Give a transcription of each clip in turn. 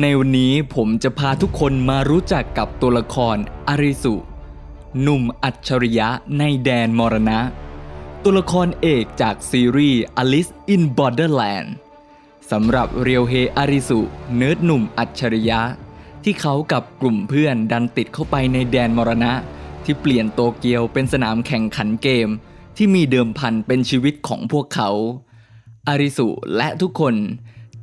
ในวันนี้ผมจะพาทุกคนมารู้จักกับตัวละครอาริสุ หนุ่มอัจฉริยะในแดนมรณะ ตัวละครเอกจากซีรีส์ Alice in Borderland สำหรับเรียวเฮอาริสุเนิร์ดหนุ่มอัจฉริยะ ที่เขากับกลุ่มเพื่อนดันติดเข้าไปในแดนมรณะ ที่เปลี่ยนโตเกียวเป็นสนามแข่งขันเกม ที่มีเดิมพันเป็นชีวิตของพวกเขา อาริสุและทุกคน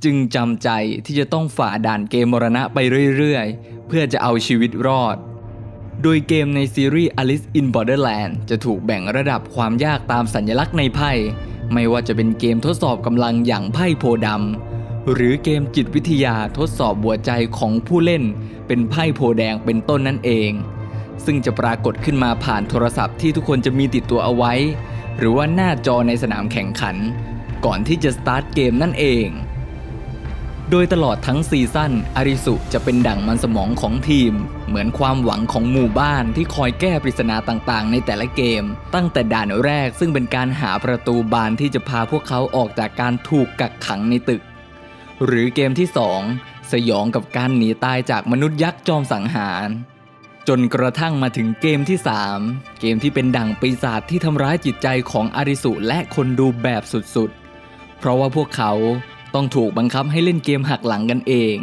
จึงจำใจที่จะต้องฝ่าด่านเกมมรณะไปเรื่อยๆ เพื่อจะเอาชีวิตรอด โดยเกมในซีรีส์ Alice in Borderland จะถูกแบ่งระดับความยากตามสัญลักษณ์ในไพ่ ไม่ว่าจะเป็นเกมทดสอบกำลังอย่างไพ่โพดำหรือเกมจิตวิทยาทดสอบหัวใจของผู้เล่น เป็นไพ่โพแดงเป็นต้นนั่นเอง ซึ่งจะปรากฏขึ้นมาผ่านโทรศัพท์ที่ทุกคนจะมีติดตัวเอาไว้ หรือว่าหน้าจอในสนามแข่งขัน ก่อนที่จะสตาร์ทเกมนั่นเอง โดยตลอดทั้งซีซั่นอาริสุจะเป็นดั่งมันสมองของทีม เหมือนความหวังของหมู่บ้านที่คอยแก้ปริศนาต่างๆ ในแต่ละเกม ตั้งแต่ด่านแรกซึ่งเป็นการหาประตูบานที่จะพาพวกเขาออกจากการถูกกักขังในตึก หรือเกมที่ 2 สยองกับการหนีตายจากมนุษย์ยักษ์จอมสังหารจนกระทั่งมาถึงเกมที่ 3 เกมที่เป็นดั่งปีศาจที่ทำร้ายจิตใจของอาริสุและคนดูแบบสุด เพราะว่าพวกเขาต้องถูกบังคับให้เล่นเกมหักหลังกันเอง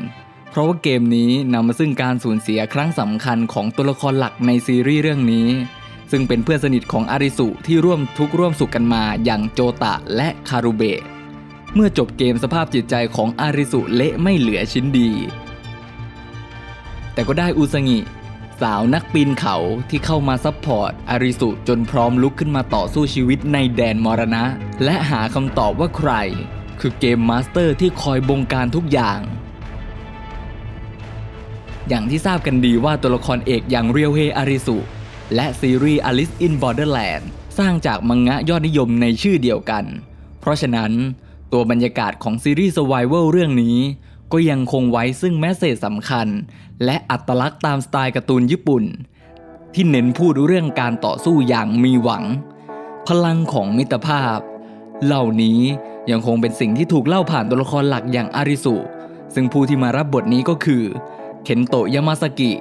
เพราะว่าเกมนี้นำมาซึ่งการสูญเสียครั้งสำคัญของตัวละครหลักในซีรีส์เรื่องนี้ ซึ่งเป็นเพื่อนสนิทของอาริสุที่ร่วมทุกข์ร่วมสุขกันมาอย่างโจตะและคารุเบะเมื่อจบเกมสภาพจิตใจของอาริสุเละไม่เหลือชิ้นดี แต่ก็ได้อุสงิ สาวนักปีนเขาที่เข้ามาซัพพอร์ตอาริสุจนพร้อมลุกขึ้นมาต่อสู้ชีวิตในแดนมรณะ และหาคำตอบว่าใคร คือเกมมาสเตอร์ที่คอยบงการทุกอย่างอย่างที่ทราบกันดีว่าตัวละครเอกอย่างเรียวเฮอาริสุ และซีรีส์ Alice in Borderland สร้างจากมังงะยอดนิยมในชื่อเดียวกัน เพราะฉะนั้นตัวบรรยากาศของซีรีส์ Survival เรื่องนี้ ก็ยังคงไว้ซึ่งแมสเซจสำคัญ และอัตลักษณ์ตามสไตล์การ์ตูนญี่ปุ่น ที่เน้นพูดเรื่องการต่อสู้อย่างมีหวัง พลังของมิตรภาพ เหล่านี้ยังคงเป็นสิ่งที่ถูกเล่าผ่านตัวละครหลักอย่างอาริสุ ซึ่งผู้ที่มารับบทนี้ก็คือ เคนโตะยามาสกิ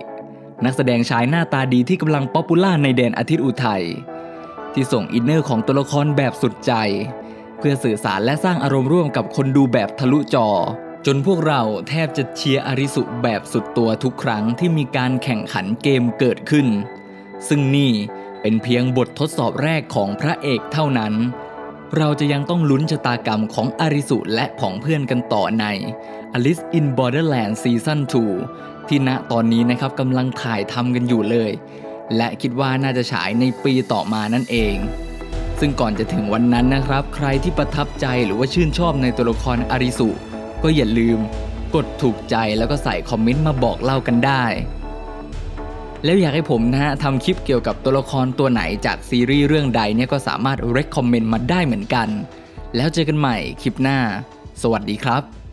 นักแสดงชายหน้าตาดีที่กำลังป๊อปปูล่าในแดนอาทิตย์อุทัยที่ส่งอินเนอร์ของตัวละครแบบสุดใจ เพื่อสื่อสารและสร้างอารมณ์ร่วมกับคนดูแบบทะลุจอ จนพวกเราแทบจะเชียร์อาริสุแบบสุดตัวทุกครั้งที่มีการแข่งขันเกมเกิดขึ้น ซึ่งนี่เป็นเพียงบททดสอบแรกของพระเอกเท่านั้น เราจะยังต้องลุ้นชะตากรรมของอาริสุและผองเพื่อนกันต่อใน Alice in Borderland Season 2 ที่ณตอนนี้นะครับกำลังถ่ายทำกันอยู่เลย และคิดว่าน่าจะฉายในปีต่อมานั่นเอง ซึ่งก่อนจะถึงวันนั้นนะครับ ใครที่ประทับใจหรือว่าชื่นชอบในตัวละครอาริสุ ก็อย่าลืมกดถูกใจแล้วก็ใส่คอมเมนต์มาบอกเล่ากันได้ แล้วอยากให้ผมนะฮะทำคลิปเกี่ยวกับตัวละครตัวไหนจากซีรีส์เรื่องใดเนี่ยก็สามารถ recommend มาได้เหมือนกัน แล้วเจอกันใหม่คลิปหน้า สวัสดีครับ